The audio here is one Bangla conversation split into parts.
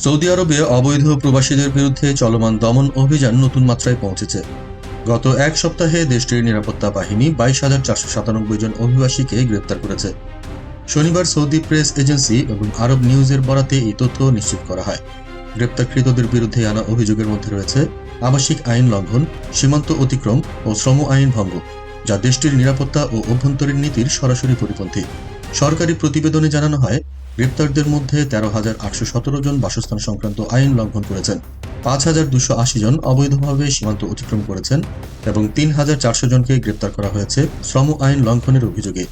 সৌদি আরবে অবৈধ প্রবাসীদের বিরুদ্ধে চলমান দমন অভিযান নতুন মাত্রায় পৌঁছেছে। গত এক সপ্তাহে দেশটির নিরাপত্তা বাহিনী বাইশ হাজার চারশো সাতানব্বই জন অভিবাসীকে গ্রেপ্তার করেছে। শনিবার সৌদি প্রেস এজেন্সি এবং আরব নিউজের বরাতে এই তথ্য নিশ্চিত করা হয়। গ্রেপ্তারকৃতদের বিরুদ্ধে আনা অভিযোগের মধ্যে রয়েছে আবাসিক আইন লঙ্ঘন, সীমান্ত অতিক্রম ও শ্রম আইন ভঙ্গ, যা দেশটির নিরাপত্তা ও অভ্যন্তরীণ নীতির সরাসরি পরিপন্থী। সরকারি প্রতিবেদনে জানানো হয়, গ্রেপ্তারদের মধ্যে তেরো হাজার আটশো সতেরো জন বাসস্থান সংক্রান্ত আইন লঙ্ঘন করেছেন। পাঁচ হাজার দুশো আশি জন অবৈধভাবে সীমান্ত অতিক্রম করেছেন এবং তিন হাজার চারশো জনকে গ্রেপ্তার করা হয়েছে শ্রম আইন লঙ্ঘনের অভিযোগে।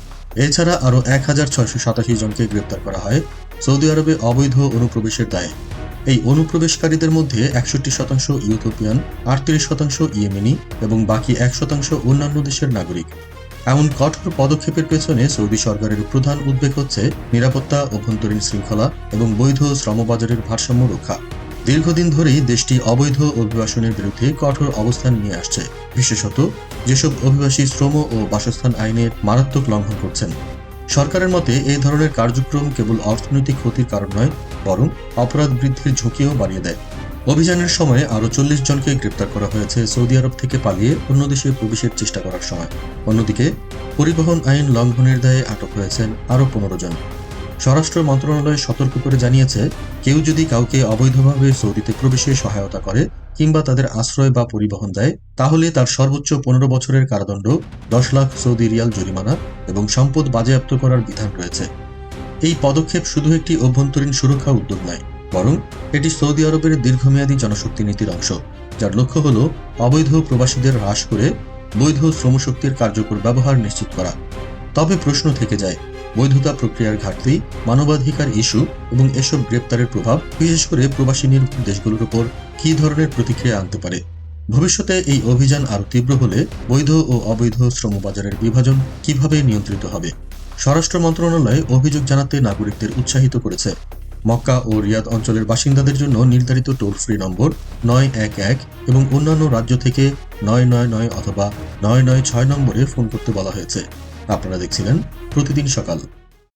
এছাড়া আরও এক হাজার ছয়শো সাতাশি জনকে গ্রেপ্তার করা হয় সৌদি আরবে অবৈধ অনুপ্রবেশের দায়ে। এই অনুপ্রবেশকারীদের মধ্যে একষট্টি শতাংশ ইউথোপিয়ান আটত্রিশ শতাংশ ইয়েমেনি এবং বাকি এক শতাংশ অন্যান্য দেশের নাগরিক। এমন কঠোর পদক্ষেপের পেছনে সৌদি সরকারের প্রধান উদ্বেগ হচ্ছে নিরাপত্তা, অভ্যন্তরীণ শৃঙ্খলা এবং বৈধ শ্রমবাজারের ভারসাম্য রক্ষা। দীর্ঘদিন ধরেই দেশটি অবৈধ অভিবাসনের বিরুদ্ধে কঠোর অবস্থান নিয়ে আসছে। বিশেষত, যেসব অভিবাসী শ্রম ও বাসস্থান আইনের মারাত্মক লঙ্ঘন করছেন। সরকারের মতে, এই ধরনের কার্যক্রম কেবল অর্থনৈতিক ক্ষতির কারণ নয়, বরং অপরাধ বৃদ্ধির ঝুঁকিও বাড়িয়ে দেয়। অভিযানের সময় আরও চল্লিশ জনকে গ্রেপ্তার করা হয়েছে সৌদি আরব থেকে পালিয়ে অন্য দেশে প্রবেশের চেষ্টা করার সময়। অন্যদিকে, পরিবহন আইন লঙ্ঘনের দায়ে আটক হয়েছেন আরও পনেরো জন। স্বরাষ্ট্র মন্ত্রণালয় সতর্ক করে জানিয়েছে, কেউ যদি কাউকে অবৈধভাবে সৌদিতে প্রবেশে সহায়তা করে কিংবা তাদের আশ্রয় বা পরিবহন দেয়, তাহলে তার সর্বোচ্চ পনেরো বছরের কারাদণ্ড, দশ লাখ সৌদি রিয়াল জরিমানা এবং সম্পদ বাজেয়াপ্ত করার বিধান রয়েছে। এই পদক্ষেপ শুধু একটি অভ্যন্তরীণ সুরক্ষা উদ্যোগ নয় বরং, এটি সৌদি আরবের দীর্ঘমেয়াদী জনশক্তি নীতির অংশ, যার লক্ষ্য হল অবৈধ প্রবাসীদের হ্রাস করে বৈধ শ্রমশক্তির কার্যকর ব্যবহার নিশ্চিত করা। তবে প্রশ্ন থেকে যায়, বৈধতা প্রক্রিয়ার ঘাটতি, মানবাধিকার ইস্যু এবং এসব গ্রেপ্তারের প্রভাব, বিশেষ করে প্রবাসী নির্ভর দেশগুলোর উপর কী ধরনের প্রতিক্রিয়া আনতে পারে? ভবিষ্যতে এই অভিযান আরও তীব্র হলে বৈধ ও অবৈধ শ্রমবাজারের বিভাজন কীভাবে নিয়ন্ত্রিত হবে? স্বরাষ্ট্র মন্ত্রণালয় অভিযোগ জানাতে নাগরিকদের উৎসাহিত করেছে। মক্কা ও রিয়াদ অঞ্চলের বাসিন্দাদের জন্য নির্ধারিত টোল ফ্রি নম্বর নয় এক এক এবং অন্যান্য রাজ্য থেকে নয় নয় নয় অথবা নয় নয় ছয় নম্বরে ফোন করতে বলা হয়েছে। আপনারা দেখছিলেন প্রতিদিন সকাল।